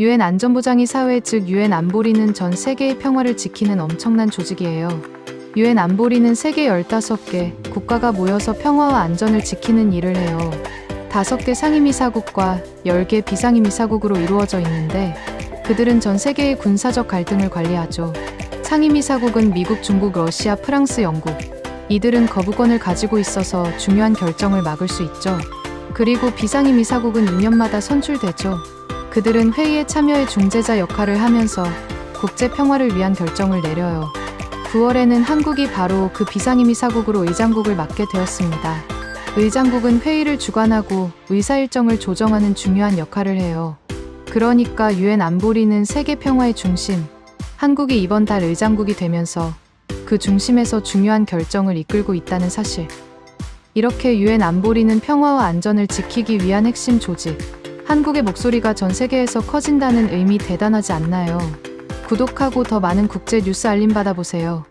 유엔 안전보장위 사회 즉 유엔 안보리는 전 세계의 평화를 지키는 엄청난 조직이에요. 유엔 안보리는 세계 15개 국가가 모여서 평화와 안전을 지키는 일을 해요. 5개 상임이사국과 10개 비상임이사국으로 이루어져 있는데 그들은 전 세계의 군사적 갈등을 관리하죠. 상임이사국은 미국, 중국, 러시아, 프랑스, 영국. 이들은 거부권을 가지고 있어서 중요한 결정을 막을 수 있죠. 그리고 비상임이사국은 2년마다 선출되죠. 그들은 회의에 참여해 중재자 역할을 하면서 국제 평화를 위한 결정을 내려요. 9월에는 한국이 바로 그 비상임이 사국으로 의장국을 맡게 되었습니다. 의장국은 회의를 주관하고 의사 일정을 조정하는 중요한 역할을 해요. 그러니까 유엔 안보리는 세계 평화의 중심. 한국이 이번 달 의장국이 되면서 그 중심에서 중요한 결정을 이끌고 있다는 사실. 이렇게 유엔 안보리는 평화와 안전을 지키기 위한 핵심 조직. 한국의 목소리가 전 세계에서 커진다는 의미 대단하지 않나요? 구독하고 더 많은 국제 뉴스 알림 받아보세요.